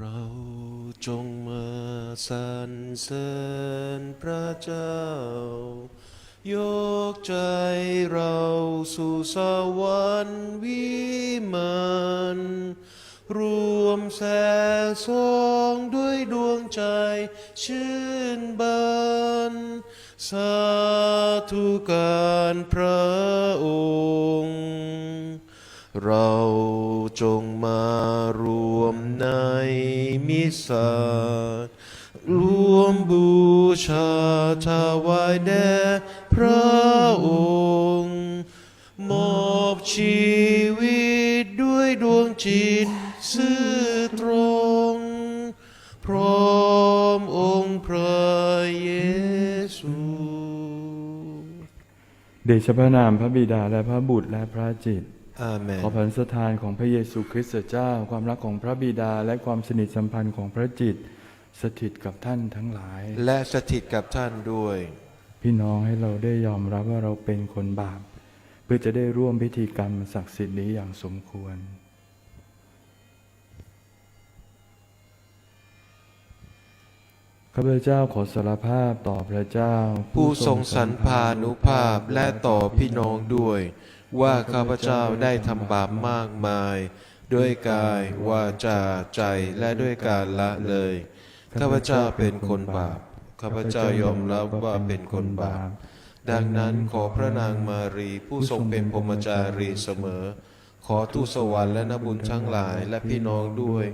เราจงมาสรรเสริญพระเจ้า ยกใจเราสู่สวรรค์วิมานรวมแสสองด้วยดวงใจชื่นบานสาธุการพระองค์ เราจงมารวมในมิสารวมบูชาถวายแด่พระองค์ มอบชีวิตด้วยดวงจิตซื่อตรง พร้อมองค์พระเยซูเดชพระนามพระบิดาและพระบุตรและพระจิต อาเมนขอพันสถานของพระเยซูคริสต์เจ้า ความรักของพระบิดาและความสนิทสัมพันธ์ของพระจิตรสถิตกับท่านทั้งหลาย และสถิตกับท่านด้วย พี่น้องให้เราได้ยอมรับว่าเราเป็นคนบาป เพื่อจะได้ร่วมพิธีกรรมศักดิ์สิทธิ์นี้อย่างสมควรข้าพเจ้าขอสารภาพต่อพระเจ้า ผู้ทรงสรรพานุภาพและต่อพี่น้องด้วย ว่าข้าพเจ้าได้ทำบาปมากมาย ด้วยกาย วาจา ใจและด้วยการละเลย ข้าพเจ้าเป็นคนบาป ข้าพเจ้ายอมรับว่าเป็นคนบาป ดังนั้นขอพระนางมารีผู้ทรงเป็นพรหมจารีเสมอ ขอทูตสวรรค์และนบุญทั้งหลายและพี่น้องด้วย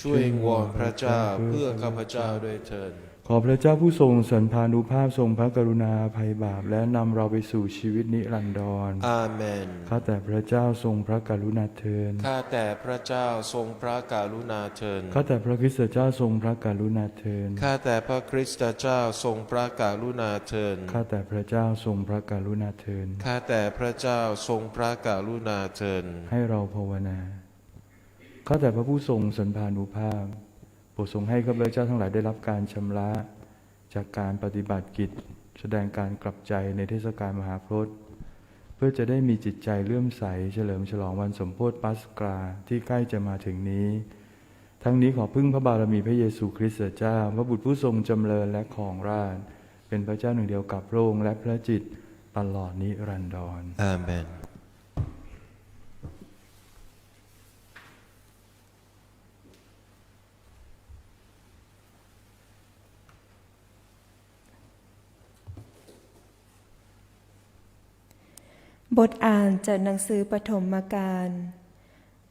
ช่วยงวอนพระเจ้าเพื่อข้าพเจ้าด้วยเถิด ขอพระเจ้าผู้ทรงสันพานุภาพทรงพระกรุณาอภัยบาป และนำเราไปสู่ชีวิตนิรันดรอาเมน ข้าแต่พระเจ้าทรงพระกรุณาเทิน ข้าแต่พระเจ้าทรงพระกรุณาเถิดข้าแต่พระคริสตเจ้าทรงพระกรุณาเทิน ข้าแต่พระคริสตเจ้าทรงพระกรุณาเถิดข้าแต่พระเจ้าทรงพระกรุณาเทิน ข้าแต่พระเจ้าทรงพระกรุณาเถิดให้เราภาวนา ข้าแต่พระผู้ทรงสันพานุภาพ โปรดทรงให้ข้าพเจ้าทั้งหลายได้รับการชำระ จากการปฏิบัติกิจ แสดงการกลับใจในเทศกาลมหาพรตเพื่อจะได้มีจิตใจเลื่อมใส เฉลิมฉลองวันสมโพธิปัสกาที่ใกล้จะมาถึงนี้ ทั้งนี้ขอพึ่งพระบารมีพระเยซูคริสต์เจ้า พระบุตรผู้ทรงจำเริญและของราชเป็นพระเจ้าหนึ่งเดียวกับพระองค์และพระจิตตลอดนิรันดรอาเมน บทอ่านจากหนังสือปฐมกาล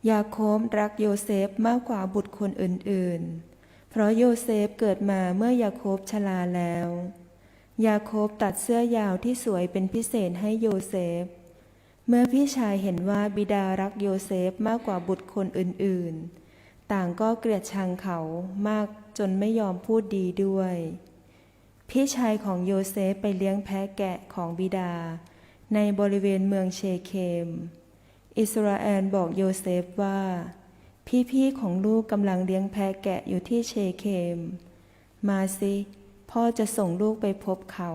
ยาโคบรักโยเซฟมากกว่าบุตรคนอื่นๆ เพราะโยเซฟเกิดมาเมื่อยาโคบชราแล้ว ยาโคบตัดเสื้อยาวที่สวยเป็นพิเศษให้โยเซฟ เมื่อพี่ชายเห็นว่าบิดารักโยเซฟมากกว่าบุตรคนอื่นๆ ต่างก็เกลียดชังเขามากจนไม่ยอมพูดดีด้วย พี่ชายของโยเซฟไปเลี้ยงแพะแกะของบิดา ในบริเวณเมืองเชเคม อิสราเอลบอกโยเซฟว่า พี่ๆของลูกกำลังเลี้ยงแพะแกะอยู่ที่เชเคม มาสิพ่อจะส่งลูกไปพบเขา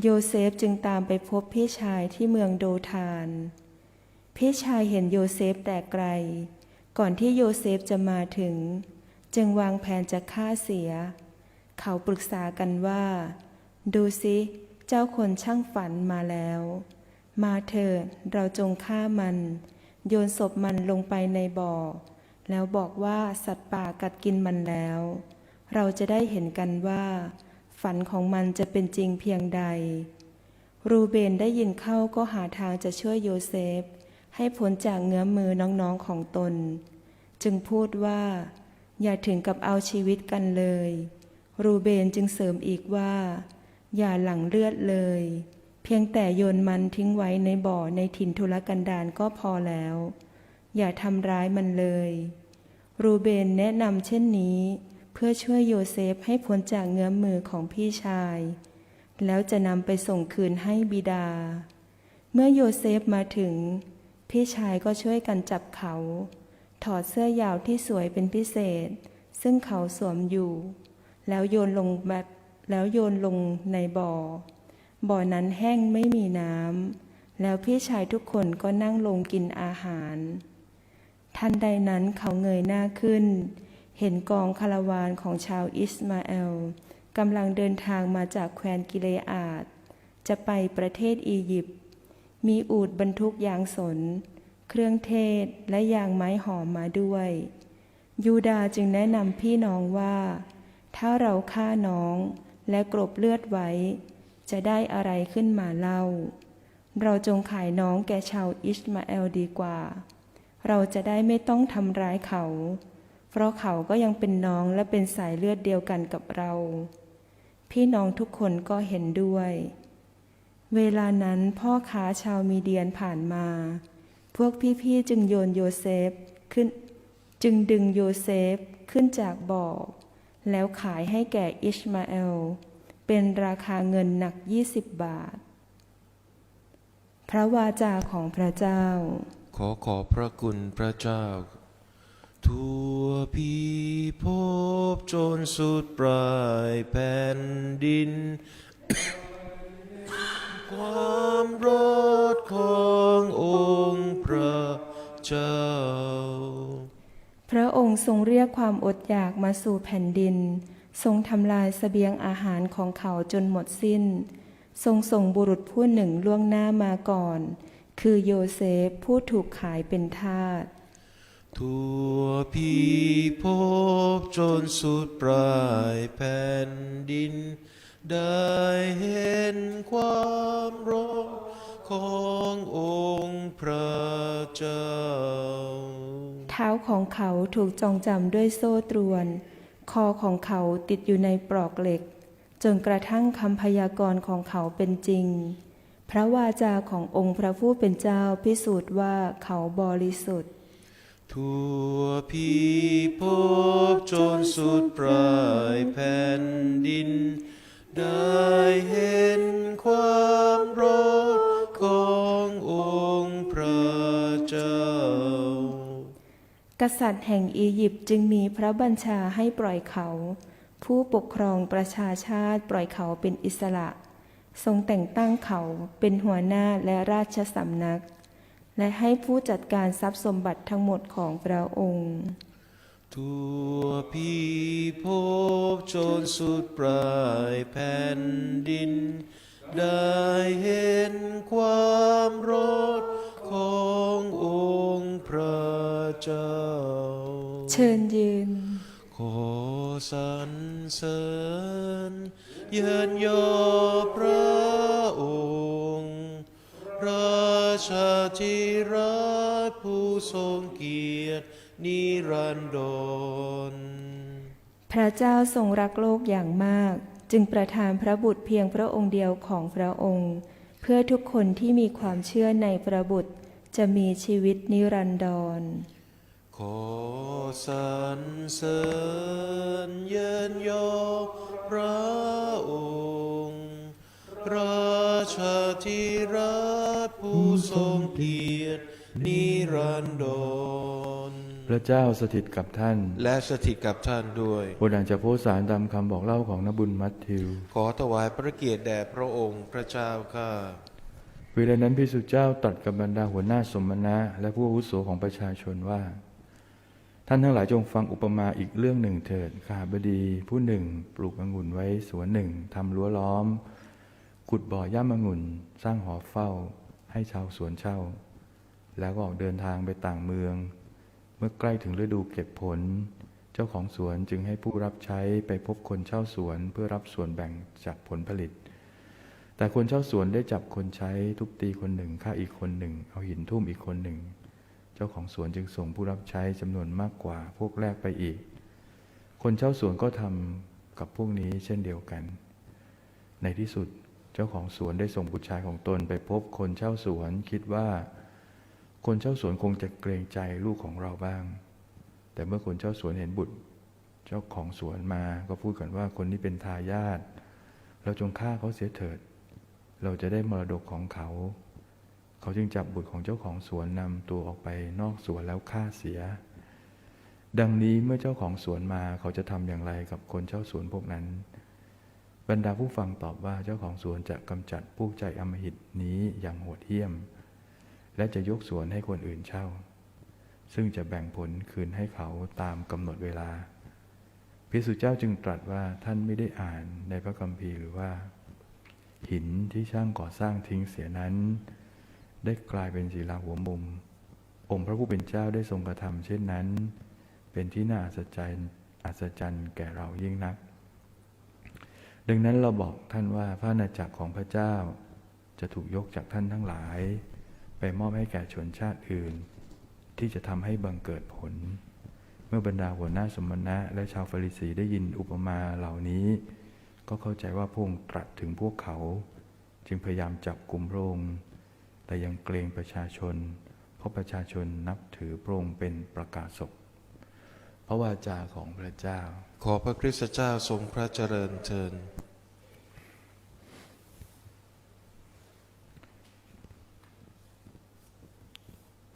โยเซฟจึงตามไปพบพี่ชายที่เมืองโดทาน พี่ชายเห็นโยเซฟแต่ไกล ก่อนที่โยเซฟจะมาถึง จึงวางแผนจะฆ่าเสีย เขาปรึกษากันว่า ดูสิ เจ้าคนช่างฝันมาแล้ว มาเถิดเราจงฆ่ามัน โยนศพมันลงไปในบ่อ แล้วบอกว่าสัตว์ป่ากัดกินมันแล้ว เราจะได้เห็นกันว่า ฝันของมันจะเป็นจริงเพียงใด รูเบนได้ยินเข้าก็หาทางจะช่วยโยเซฟ ให้พ้นจากเงื้อมมือน้องๆของตน จึงพูดว่า อย่าถึงกับเอาชีวิตกันเลย รูเบนจึงเสริมอีกว่า อย่าหลั่งเลือดเลย เพียงแต่โยนมันทิ้งไว้ในบ่อในถิ่นทุรกันดารก็พอแล้ว อย่าทำร้ายมันเลย รูเบนแนะนำเช่นนี้ เพื่อช่วยโยเซฟให้พ้นจากเงื้อมมือของพี่ชาย แล้วจะนำไปส่งคืนให้บิดา เมื่อโยเซฟมาถึง พี่ชายก็ช่วยกันจับเขา ถอดเสื้อยาวที่สวยเป็นพิเศษ ซึ่งเขาสวมอยู่ แล้วโยนลงแบบ แล้วโยนลงในบ่อ บ่อนั้นแห้งไม่มีน้ำแล้วพี่ชายทุกคนก็นั่งลงกินอาหาร ทันใดนั้นเขาเงยหน้าขึ้น เห็นกองคาราวานของชาวอิสมาเอลกำลังเดินทางมาจากแคว้นกิเลอาดจะไปประเทศอียิปต์มีอูดบรรทุกยางสน เครื่องเทศและยางไม้หอมมาด้วย ยูดาจึงแนะนำพี่น้องว่า ถ้าเราฆ่าน้อง และกรบเลือดไว้ จะได้อะไรขึ้นมาเล่า เราจงขายน้องแก่ชาวอิสมาเอลดีกว่า เราจะได้ไม่ต้องทำร้ายเขา เพราะเขาก็ยังเป็นน้องและเป็นสายเลือดเดียวกันกับเรา พี่น้องทุกคนก็เห็นด้วย เวลานั้นพ่อค้าชาวมีเดียนผ่านมา พวกพี่ๆจึงโยนโยเซฟขึ้น จึงดึงโยเซฟขึ้นจากบ่อ แล้วขายให้แก่อิชมาเอล เป็นราคาเงินหนัก 20 บาท พระวาจาของพระเจ้า ขอขอบพระคุณพระเจ้า ทั่วพิภพจนสุดปลายแผ่นดิน ความรอดขององค์พระเจ้า พระองค์ทรงเรียกความอดอยากมาสู่แผ่นดิน ทรงทำลายเสบียงอาหารของเขาจนหมดสิ้น ทรงส่งบุรุษผู้หนึ่งล่วงหน้ามาก่อน คือโยเซฟผู้ถูกขายเป็นทาสทั่วพิภพจนสุดปลายแผ่นดิน ได้เห็ ของเขาถูกจองจำด้วยโซ่ตรวน คอของเขาติดอยู่ในปลอกเหล็ก จนกระทั่งคำพยากรณ์ของเขาเป็นจริง พระวาจาขององค์พระผู้เป็นเจ้าพิสูจน์ว่าเขาบริสุทธิ์ทั่วพิภพจนสุดปลายแผ่นดิน ได้เห็นความรอดขององค์พระเจ้า กษัตริย์แห่งอียิปต์จึงมีพระบัญชาให้ปล่อยเขา ผู้ปกครองประชาชาติปล่อยเขาเป็นอิสระ ทรงแต่งตั้งเขาเป็นหัวหน้าและราชสำนัก และให้ผู้จัดการทรัพย์สมบัติทั้งหมดของพระองค์ ทั่วพิภพจนสุดปลายแผ่นดิน ได้เห็นความรอด ขององค์พระเจ้า เชิญยืน ขอสรรเสริญเยินยอพระองค์ ราชาธิราชผู้ทรงเกียรตินิรันดร พระเจ้าทรงรักโลกอย่างมาก จึงประทานพระบุตรเพียงพระองค์เดียวของพระองค์ เพื่อทุกคนที่มีความเชื่อในพระบุตร จะมีชีวิตนิรันดร ขอสรรเสริญเยินยอพระองค์ ราชาธิราชผู้ทรงเกียรตินิรันดร พระเจ้าสถิตกับท่าน และสถิตกับท่านด้วยบทอ่านจากโพสต์สารตามคำบอกเล่าของนบุญมัทธิว ขอถวายพระเกียรติแด่พระองค์พระเจ้าข้า เวลานั้นพิสุเจ้าตรัสกับบรรดาหัวหน้าสมณะ และผู้อาวุโสของประชาชนว่า ท่านทั้งหลายจงฟังอุปมาอีกเรื่องหนึ่งเถิดข้าบดี ผู้หนึ่ง ปลูกองุ่นไว้สวนหนึ่งทำรั้วล้อม ขุดบ่อย่ามองุ่น สร้างหอเฝ้า ให้ชาวสวนเช่า แล้วก็ออกเดินทางไปต่างเมือง เมื่อใกล้ถึงฤดูเก็บผล เจ้าของสวนจึงให้ผู้รับใช้ไปพบคนเช่าสวนเพื่อรับส่วนแบ่งจากผลผลิต แต่คนเช่าสวนได้จับคนใช้ทุบตีคนหนึ่งฆ่าอีกคนหนึ่ง เอาหินทุ่มอีกคนหนึ่ง เจ้าของสวนจึงส่งผู้รับใช้จำนวนมากกว่าพวกแรกไปอีก คนเช่าสวนก็ทำกับพวกนี้เช่นเดียวกัน ในที่สุดเจ้าของสวนได้ส่งบุตรชายของตนไปพบคนเช่าสวนคิดว่า คนเช่าสวนคงจะเกรงใจลูกของเราบ้าง แต่เมื่อคนเช่าสวนเห็นบุตร เจ้าของสวนมาก็พูดกันว่าคนนี้เป็นทายาทเราจงฆ่าเขาเสียเถิด เราจะได้มรดกของเขา เขาจึงจับบุตรของเจ้าของสวนนำตัวออกไปนอกสวนแล้วฆ่าเสีย ดังนี้เมื่อเจ้าของสวนมาเขาจะทำอย่างไรกับคนเช่าสวนพวกนั้น บรรดาผู้ฟังตอบว่าเจ้าของสวนจะกำจัดผู้ใจอมหิตนี้อย่างโหดเหี้ยม และจะยกสวนให้คนอื่นเช่า ซึ่งจะแบ่งผลคืนให้เขาตามกำหนดเวลาพระสุเจ้าจึงตรัสว่าท่านไม่ได้อ่านในพระคัมภีร์หรือว่า หินที่ช่างก่อสร้างทิ้งเสียนั้น ได้กลายเป็นศิลาหัวมุม องค์พระผู้เป็นเจ้าได้ทรงกระทำเช่นนั้น เป็นที่น่าอัศจรรย์อัศจรรย์แก่เรายิ่งนัก ดังนั้นเราบอกท่านว่าพระอาณาจักรของพระเจ้า จะถูกยกจากท่านทั้งหลาย ไปมอบให้แก่ชนชาติอื่น ที่จะทำให้บังเกิดผล เมื่อบรรดาหัวหน้าสมณะและชาวฟาริสีได้ยินอุปมาเหล่านี้ ก็เข้าใจว่าพระองค์ตรัสถึงพวกเขา จึงพยายามจับกลุ่มพระองค์แต่ยังเกรงประชาชน เพราะประชาชนนับถือพระองค์เป็นประกาศกพระวาจาของพระเจ้า ขอพระคริสตเจ้าทรงพระเจริญเทิน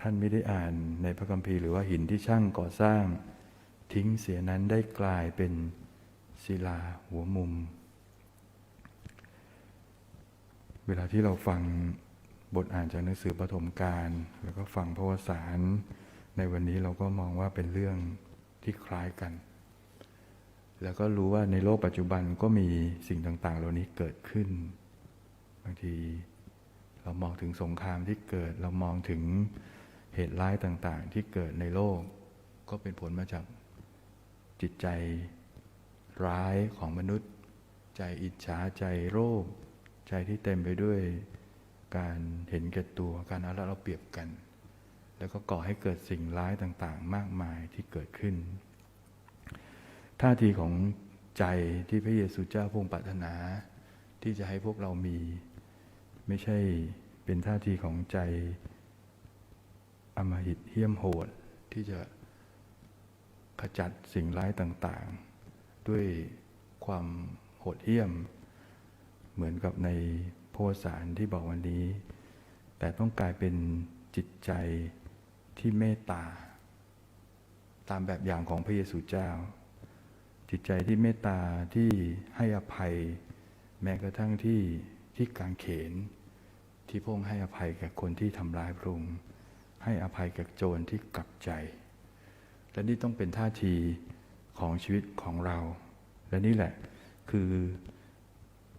ท่านไม่ได้อ่านในพระคัมภีร์หรือว่าหินที่ช่างก่อสร้าง ทิ้งเสียนั้นได้กลายเป็นศิลาหัวมุม เวลาที่เราฟังบทอ่านจากหนังสือปฐมกาลแล้วก็ฟังพระวสารในวันนี้เราก็มองว่าเป็นเรื่องที่คล้ายกัน แล้วก็รู้ว่าในโลกปัจจุบันก็มีสิ่งต่างๆ เหล่านี้เกิดขึ้น บางทีเรามองถึงสงครามที่เกิด เรามองถึงเหตุร้ายต่างๆ ที่เกิดในโลก ก็เป็นผลมาจากจิตใจร้ายของมนุษย์ ใจอิจฉาใจโรค ใจที่เต็มไปด้วยการเห็นแก่ตัวการเอาละเราเปรียบกัน แล้วก็ก่อให้เกิดสิ่งร้ายต่างๆ มากมายที่เกิดขึ้น ท่าทีของใจที่พระเยซูเจ้าพงปรารถนา ที่จะให้พวกเรามี ไม่ใช่เป็นท่าทีของใจอำมหิตเหี้ยมโหดที่จะขจัดสิ่งร้ายต่างๆ ด้วยความโหดเหี้ยม เหมือนกับในโพสารที่บอกวันนี้ แต่ต้องกลายเป็นจิตใจที่เมตตา ตามแบบอย่างของพระเยซูเจ้า จิตใจที่เมตตาที่ให้อภัย แม้กระทั่งที่ที่กางเขน ที่พงให้อภัยแก่คนที่ทำร้ายพระองค์ให้อภัยแก่โจรที่กลับใจ และนี่ต้องเป็นท่าทีของชีวิตของเรา และนี่แหละคือ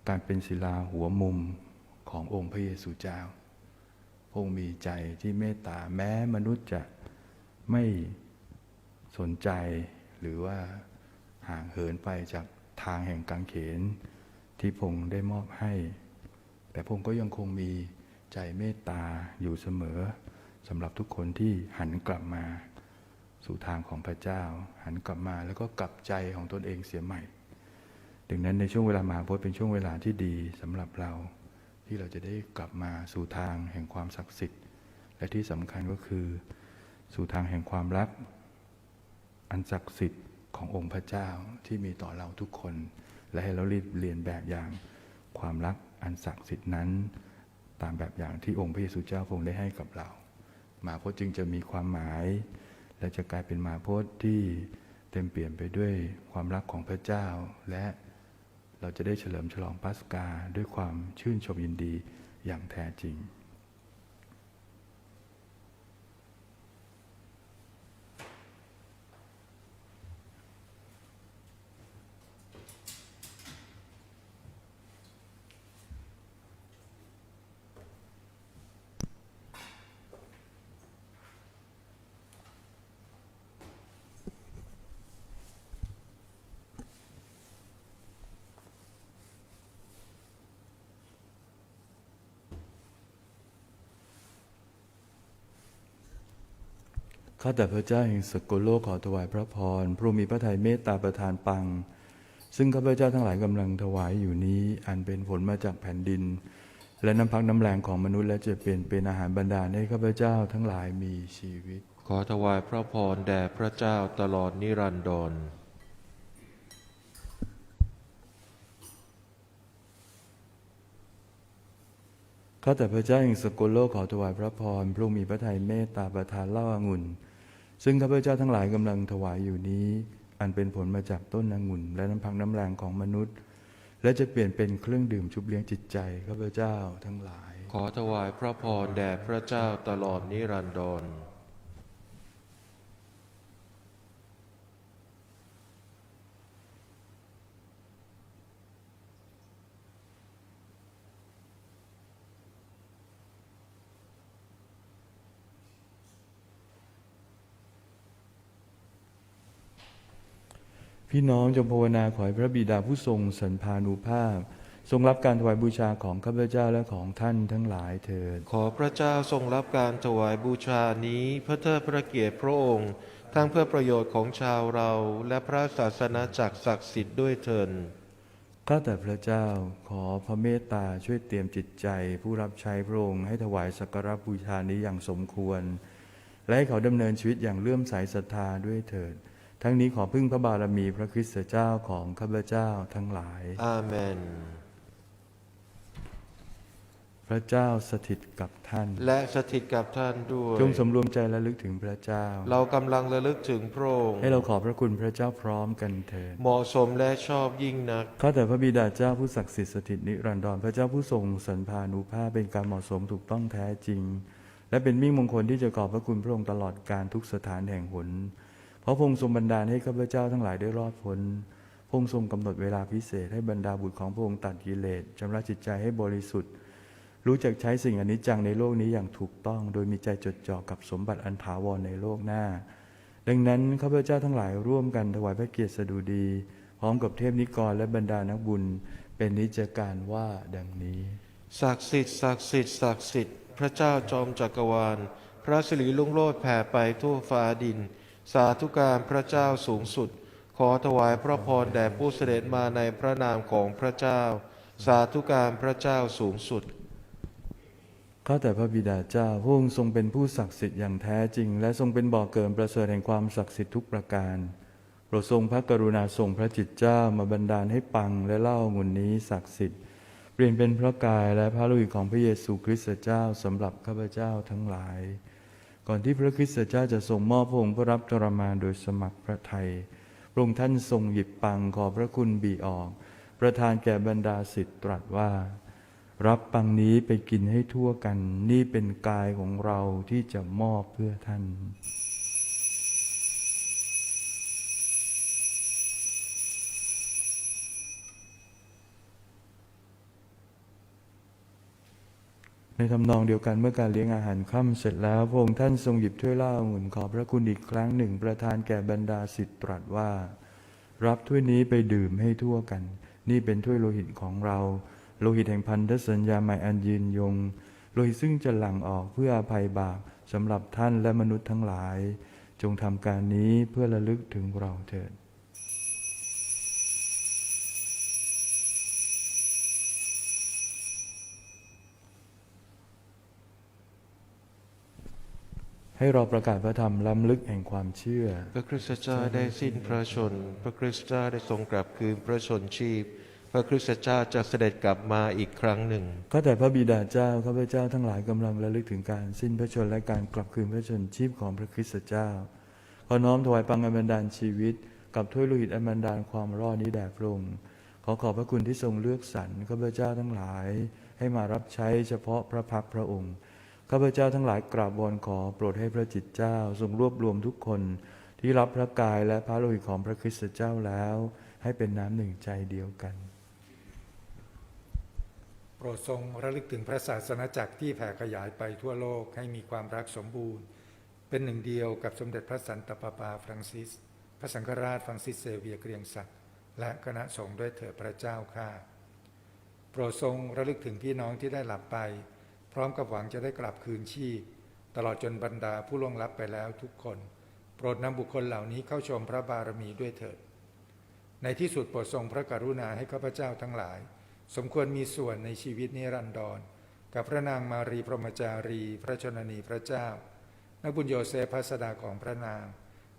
การเป็นศิลาหัวมุมขององค์พระเยซูเจ้า พระองค์มีใจที่เมตตาแม้มนุษย์จะไม่สนใจหรือว่าห่างเหินไปจากทางแห่งกางเขน ที่พงค์ได้มอบให้ แต่พงค์ก็ยังคงมีใจเมตตาอยู่เสมอสำหรับทุกคนที่หันกลับมา สู่ทางของพระเจ้า หันกลับมาแล้วก็กลับใจของตนเองเสียใหม่ ดังนั้นในช่วงเวลามหาพจน์เป็นช่วงเวลาที่ดีสำหรับเรา ที่เราจะได้กลับมาสู่ทางแห่งความศักดิ์สิทธิ์ และที่สำคัญก็คือ สู่ทางแห่งความรัก อันศักดิ์สิทธิ์ขององค์พระเจ้าที่มีต่อเราทุกคน และให้เรารีบเรียนแบบอย่างความรักอันศักดิ์สิทธิ์นั้น ตามแบบอย่างที่องค์พระเยซูเจ้าพรงได้ให้กับเราหมาพจน์จึงจะมีความหมาย และจะกลายเป็นหมาพจน์ที่เต็มเปลี่ยนไปด้วยความรักของพระเจ้าและ เราจะได้เฉลิมฉลองปัสกาด้วยความชื่นชมยินดีอย่างแท้จริง ข้าแต่พระเจ้าแห่งสกลโลกขอถวายพระพรพระองค์มีพระทัยเมตตาประทานปัง ซึ่งข้าพเจ้าทั้งหลายกำลังถวายอยู่นี้ อันเป็นผลมาจากแผ่นดิน และน้ำพักน้ำแรงของมนุษย์และจะเปลี่ยนเป็นอาหารบรรดาลให้ข้าพเจ้าทั้งหลายมีชีวิต ขอถวายพระพรแด่พระเจ้าตลอดนิรันดรข้าแต่พระเจ้าแห่งสกลโลกขอถวายพระพรพระองค์มีพระทัยเมตตาประทานเหล้าอางุ่น ซึ่งข้าพเจ้าทั้งหลายกำลังถวายอยู่นี้ อันเป็นผลมาจากต้นองุ่น และน้ำพักน้ำแรงของมนุษย์ และจะเปลี่ยนเป็นเครื่องดื่มชุบเลี้ยงจิตใจข้าพเจ้าทั้งหลาย ขอถวายพระพรแด่พระเจ้าตลอดนิรันดร พี่น้องจงภาวนาขอให้พระบิดาผู้ทรงสันพานุภาพ ทรงรับการถวายบูชาของข้าพเจ้าและของท่านทั้งหลายเถิด ขอพระเจ้าทรงรับการถวายบูชานี้เพื่อเทิดพระเกียรติพระองค์ทั้งเพื่อประโยชน์ของชาวเราและพระศาสนาจักรศักดิ์สิทธิ์ด้วยเถินข้าแต่พระเจ้าขอพระเมตตาช่วยเตรียมจิตใจ ผู้รับใช้พระองค์ให้ถวายสักการะบูชานี้อย่างสมควร และให้เขาดำเนินชีวิตอย่างเลื่อมใสศรัทธาด้วยเถิด ทั้งนี้ขอพึ่งพระบารมีพระคริสต์เจ้าของข้าพเจ้าทั้งหลาย อาเมน พระเจ้าสถิตกับท่าน และสถิตกับท่านด้วย จงสำรวมใจและลึกถึงพระเจ้า เรากำลังระลึกถึงพระองค์ ให้เราขอบพระคุณพระเจ้าพร้อมกันเถิด เหมาะสมและชอบยิ่งนัก ข้าแต่พระบิดาเจ้าผู้ศักดิ์สิทธิ์สถิตนิรันดรพระเจ้าผู้ทรงสันพานุภาพเป็นการเหมาะสมถูกต้องแท้จริง และเป็นมิ่งมงคลที่จะขอบพระคุณพระองค์ตลอดการทุกสถานแห่งหนเพ ราะพงทรงบันดาลให้ข้าพเจ้าทั้งหลายได้รอดพ้นพงทรงกำหนดเวลาพิเศษให้บรรดาบุตรของพระองค์ตัดกิเลสชำระจิตใจให้บริสุทธิ์ รู้จักใช้สิ่งอนิจจังในโลกนี้อย่างถูกต้อง โดยมีใจจดจ่อกับสมบัติอันถาวรในโลกหน้า ดังนั้นข้าพเจ้าทั้งหลายร่วมกันถวายพระเกียรติสดุดี พร้อมกับเทพนิกรและบรรดานักบุญ เป็นนิจการว่าดังนี้ศักดิ์สิทธิ์ศักดิ์สิทธิ์ศักดิ์สิทธิ์พระเจ้าจอมจักรวาล พระสิริลุ่งโลดแผ่ไปทั่วฟ้าดิน สาธุการพระเจ้าสูงสุด ขอถวายพระพรแด่ผู้เสด็จมาในพระนามของพระเจ้า สาธุการพระเจ้าสูงสุดข้าแต่พระบิดาเจ้าพระองค์ทรงเป็นผู้ศักดิ์สิทธิ์อย่างแท้จริง และทรงเป็นบ่อเกิดประเสริฐแห่งความศักดิ์สิทธิ์ทุกประการโปรดทรงพระกรุณาทรงพระจิตเจ้ามาบันดาลให้ปังและเล่างุ่นนี้ศักดิ์สิทธิ์เปลี่ยนเป็นพระกายและพระลหิตของพระเยซูคริสต์เจ้าสำหรับข้าพเจ้าทั้งหลาย ก่อนที่พระคริสต์เจ้าจะทรงมอบพระองค์พระรับทรมานโดยสมัครพระทัยพระองค์ท่านทรงหยิบปังขอพระคุณบีออก ประทานแก่บรรดาสิทธิ์ตรัสว่า รับปังนี้ไปกินให้ทั่วกัน นี่เป็นกายของเราที่จะมอบเพื่อท่าน ในทำนองเดียวกันเมื่อการเลี้ยงอาหารค่ำเสร็จแล้วพระองค์ท่านทรงหยิบถ้วยเหล้าองุ่นขอบพระคุณอีกครั้งหนึ่งประทานแก่บรรดาสิทธิตรัสว่า รับถ้วยนี้ไปดื่มให้ทั่วกัน นี่เป็นถ้วยโลหิตของเรา โลหิตแห่งพันธสัญญาใหม่อันยืนยง โลหิตซึ่งจะหลั่งออกเพื่ออภัยบาปสำหรับท่านและมนุษย์ทั้งหลาย จงทำการนี้เพื่อระลึกถึงเราเถิด ให้เราประกาศพระธรรมล้ำลึกแห่งความเชื่อ พระคริสตเจ้าได้สิ้นพระชน พระคริสตเจ้าได้ทรงกลับคืนพระชนชีพ พระคริสตเจ้าจะเสด็จกลับมาอีกครั้งหนึ่งข้าแต่พระบิดาเจ้าข้าพเจ้าทั้งหลายกำลังระลึกถึงการสิ้นพระชนและการกลับคืนพระชนชีพของพระคริสต์เจ้า ขอน้อมถวายปังอันบันดาลชีวิต กับถ้วยโลหิตอันบันดาลความรอดนี้แด่พระองค์ ขอขอบพระคุณที่ทรงเลือกสรรข้าพเจ้าทั้งหลาย ให้มารับใช้เฉพาะพระพักตร์พระองค์ ข้าพเจ้าทั้งหลายกราบวอนขอโปรดให้พระจิตเจ้าทรงรวบรวมทุกคนที่รับพระกายและพระโลหิตของพระคริสต์เจ้าแล้ว ให้เป็นน้ำหนึ่งใจเดียวกัน โปรดทรงระลึกถึงพระศาสนาจักรที่แผ่ขยายไปทั่วโลกให้มีความรักสมบูรณ์ เป็นหนึ่งเดียวกับสมเด็จพระสันตะปาปาฟรังซิส พระสังฆราชฟรังซิสเซเวียร์เกรียงศักดิ์และคณะสงฆ์ด้วยเถิดพระเจ้าข้าโปรดทรงระลึกถึงพี่น้องที่ได้หลับไป ร้อมกับหวังจะได้กลับคืนชีพ ตลอดจนบรรดาผู้ล่วงลับไปแล้วทุกคน โปรดนำบุคคลเหล่านี้เข้าชมพระบารมีด้วยเถิด ในที่สุดโปรดทรงพระกรุณาให้ข้าพเจ้าทั้งหลาย สมควรมีส่วนในชีวิตนิรันดร กับพระนางมารีพรหมจารี พระชนนีพระเจ้า นักบุญโยเซฟพัสดาของพระนาง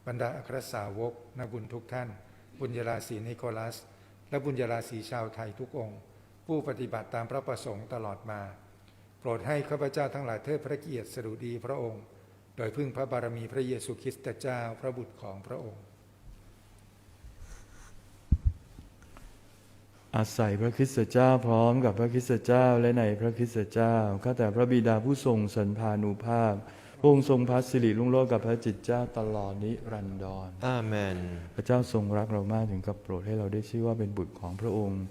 บรรดาอัครสาวก นักบุญทุกท่าน บุญยราศีนิโคลัส และบุญยราศีชาวไทยทุกองค์ ผู้ปฏิบัติตามพระประสงค์ตลอดมา โปรดให้ข้าพเจ้าทั้งหลายเทิดพระเกียรติสดุดีพระองค์ โดยพึ่งพระบารมีพระเยซูคริสต์เจ้าพระบุตรของพระองค์ อาศัยพระคริสต์เจ้าพร้อมกับพระคริสต์เจ้าและในพระคริสต์เจ้าข้าแต่พระบิดาผู้ทรงสันพานุภาพพระองค์ทรงพัสสิริลุ่งโลดกับพระจิตเจ้าตลอดนิรันดรอาเมน พระเจ้าทรงรักเรามากถึงกับโปรดให้เราได้ชื่อว่าเป็นบุตรของพระองค์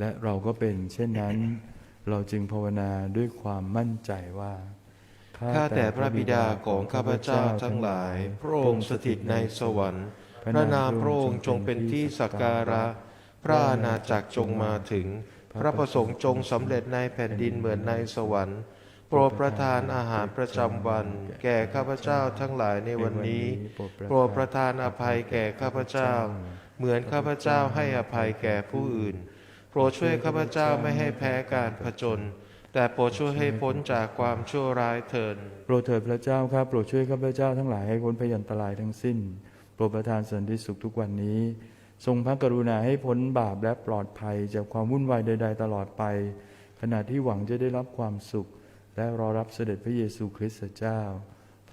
และเราก็เป็นเช่นนั้น เราจึงภาวนาด้วยความมั่นใจว่าข้าแต่พระบิดาของข้าพเจ้าทั้งหลาย พระองค์สถิตในสวรรค์ พระนามพระองค์จงเป็นที่สักการะ พระอาณาจักรจงมาถึง พระประสงค์จงสำเร็จในแผ่นดินเหมือนในสวรรค์ โปรดประทานอาหารประจำวัน แก่ข้าพเจ้าทั้งหลายในวันนี้ โปรดประทานอภัยแก่ข้าพเจ้า เหมือนข้าพเจ้าให้อภัยแก่ผู้อื่น โปรดช่วยข้าพเจ้าไม่ให้แพ้การผจญแต่โปรดช่วยให้พ้นจากความชั่วร้ายเถิดโปรดเถิดพระเจ้าข้าโปรดช่วยข้าพเจ้าทั้งหลายให้พ้นพยันตรายทั้งสิ้น โปรดประทานสันติสุขทุกวันนี้ ทรงพระกรุณาให้พ้นบาปและปลอดภัยจากความวุ่นวายใด ๆ ตลอดไป ขณะที่หวังจะได้รับความสุข และรอรับเสด็จพระเยซูคริสต์เจ้า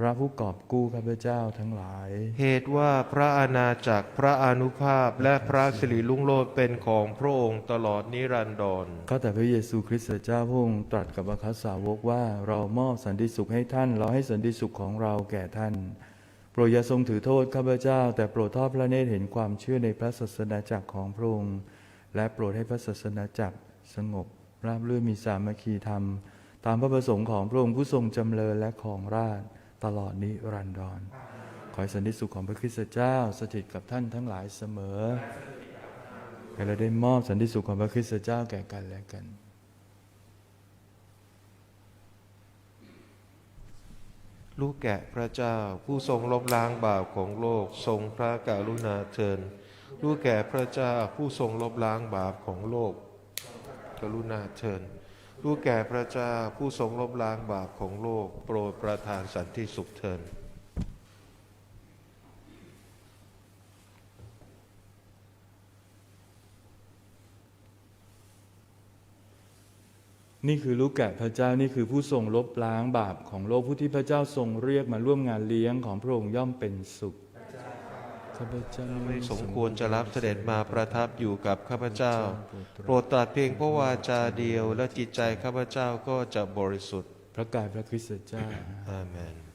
ระผู้กอบกู้ข้าพเจ้าทั้งหลาย เหตุว่าพระอาณาจักรพระอานุภาพและพระสิริลุ่งโลดเป็นของพระองค์ตลอดนิรันดรข้าแต่พระเยซูคริสต์เจ้าพระองค์ตรัสกับอัครสาวกว่าเรามอบสันติสุขให้ท่าน เราให้สันติสุขของเราแก่ท่าน โปรดอย่าทรงถือโทษข้าพเจ้า แต่โปรดทอดพระเนตรเห็นความเชื่อในพระศาสนาจักรของพระองค์และโปรดให้พระศาสนาจักรสงบ ราบรื่นมีสามัคคีธรรม ตามพระประสงค์ของพระองค์ผู้ทรงจำเริญและของราช ตลอดนิรันดร ขอให้สันติสุขของพระคริสตเจ้าสถิตกับท่านทั้งหลายเสมอให้เราได้มอบสันติสุขของพระคริสตเจ้าแก่กันและกันลูกแกะพระเจ้าผู้ทรงลบล้างบาปของโลกทรงพระกรุณาเทินลูกแก่พระเจ้าผู้ทรงลบล้างบาปของโลก กรุณาเทิน ลูกแก่พระเจ้าผู้ทรงลบล้างบาปของโลก โปรดประทานสันติสุขเทินนี่คือลูกแกะพระเจ้านี่คือผู้ทรงลบล้างบาปของโลกผู้ที่พระเจ้าทรงเรียกมาร่วมงานเลี้ยงของพระองค์ย่อมเป็นสุขาพเจ้าไม่สมควรจะรับเสด็จมาประทับอยู่กับข้าพเจ้า โปรดตรัสเพียงพระวาจาเดียวและจิตใจข้าพเจ้าก็จะบริสุทธิ์ พระกายพระคริสต์เจ้าอาเมน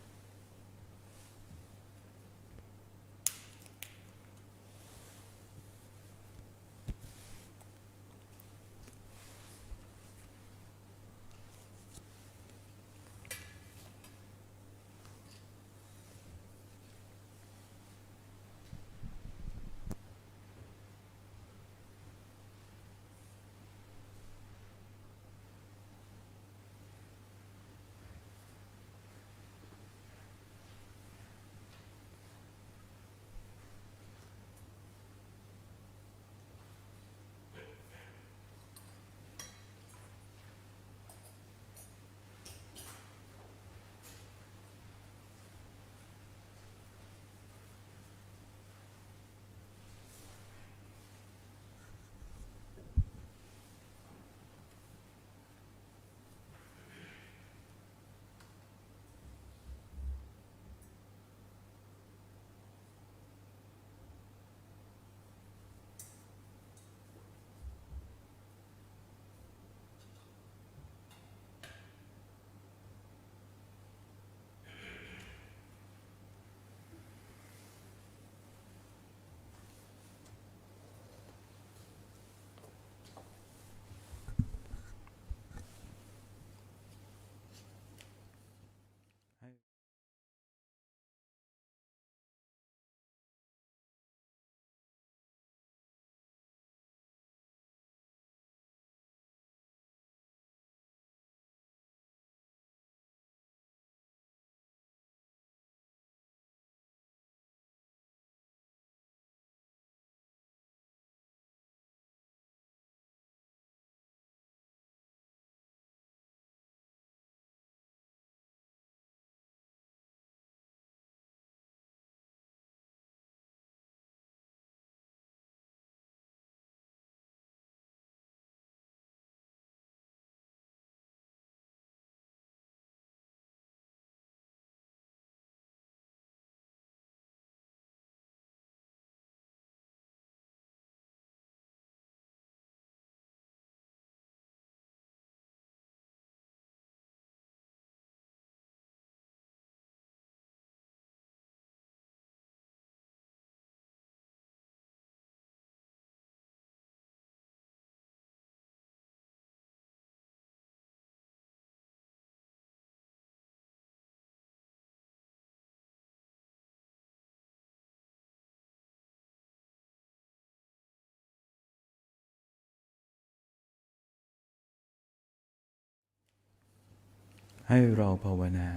ให้เราภาวนา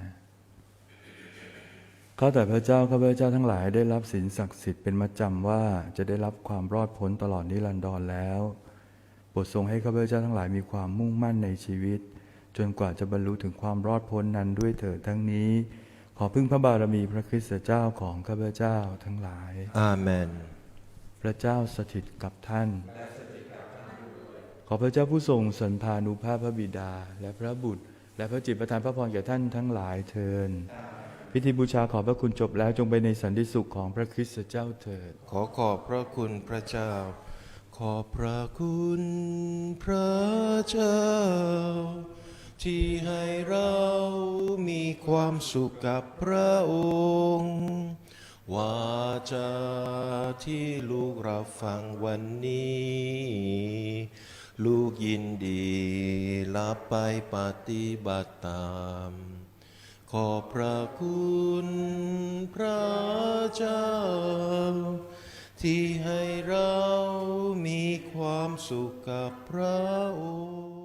ข้าแต่พระเจ้าข้าพเจ้าทั้งหลายได้รับศีลศักดิ์สิทธิ์เป็นมัดจำว่าจะได้รับความรอดพ้นตลอดนิรันดรแล้วโปรดทรงให้ข้าพเจ้าทั้งหลายมีความมุ่งมั่นในชีวิต จนกว่าจะบรรลุถึงความรอดพ้นนั้นด้วยเถิดทั้งนี้ ขอพึ่งพระบารมีพระคริสต์เจ้าของข้าพเจ้าทั้งหลาย อาเมน พระเจ้าสถิตกับท่าน ขอพระเจ้าผู้ทรงสันพานุภาพพระบิดาและพระบุตร และพระจิตประทานพระพรแก่ท่านทั้งหลายเทินพิธีบูชาขอพระคุณจบแล้วจงไปในสันติสุขของพระคริสต์เจ้าเถิด ขอขอบพระคุณพระเจ้า ขอบพระคุณพระเจ้า ที่ให้เรามีความสุขกับพระองค์ว่าจาที่ลูกรับฟังวันนี้ ลูกยินดีรับไปปฏิบัติตาม ขอพระคุณพระเจ้า ที่ให้เรามีความสุขกับพระองค์